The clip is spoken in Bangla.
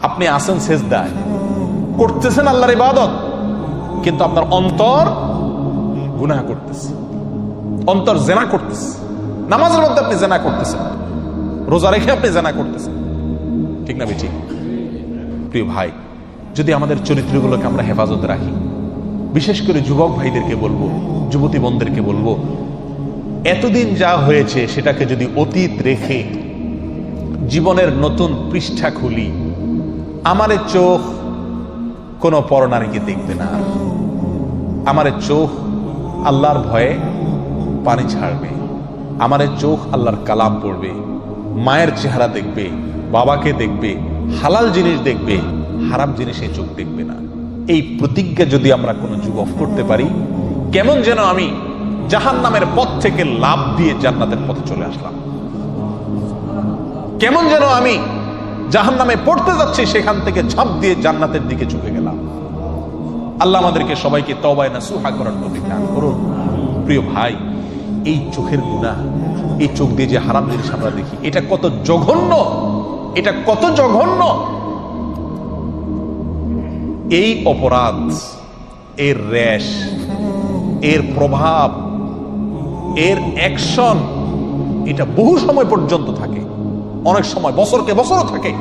আপনি আসেন শেষ দায় করতেছেন আল্লাহর ইবাদত, কিন্তু আপনার অন্তর গুনাহ করতেছে। অন্তর জেনা করতেছে। নামাজের মধ্যে আপনি জেনা করতেছেন। রোজা রেখে আপনি জেনা করতেছেন। ঠিক না ঠিক প্রিয় ভাই, যদি আমাদের চরিত্রগুলোকে আমরা হেফাজত রাখি, বিশেষ করে যুবক ভাইদেরকে বলব, যুবতী বোনদেরকে বলব, এতদিন যা হয়েছে সেটাকে যদি অতীত রেখে জীবনের নতুন পৃষ্ঠা খুলি আমার চোখ কোনো পরনারীকে দেখবে না। আমার চোখ আল্লাহর ভয়ে পানি ছাড়বে। আমার চোখ আল্লাহর কালাম পড়বে। মায়ের চেহারা দেখবে, বাবাকে দেখবে, হালাল জিনিস দেখবে, হারাম জিনিসে চোখ দেখবে না। এই প্রতিজ্ঞা যদি আমরা কোনো যুবক করতে পারি, কেমন যেন আমি জাহান নামের পথ থেকে লাভ দিয়ে জান্নাতের পথে চলে আসলাম। কেমন যেন আমি জাহান নামে পড়তে যাচ্ছি, সেখান থেকে ঝাঁপ দিয়ে জান্নাতের দিকে ঝুঁকে গেলাম। আল্লাহ আমাদেরকে সবাইকে তবায় না সুহা করার তৌফিক দান করুন। প্রিয় ভাই, এই চোখের গুণা এই চোখ দিয়ে যে হারাম জিনিস আমরা দেখি, এটা কত জঘন্য, এটা কত জঘন্য। এই অপরাধ, এর র্যাশ, এর প্রভাব, এর অ্যাকশন এটা বহু সময় পর্যন্ত থাকে। অনেক সময় বছরকে বছরও থাকে।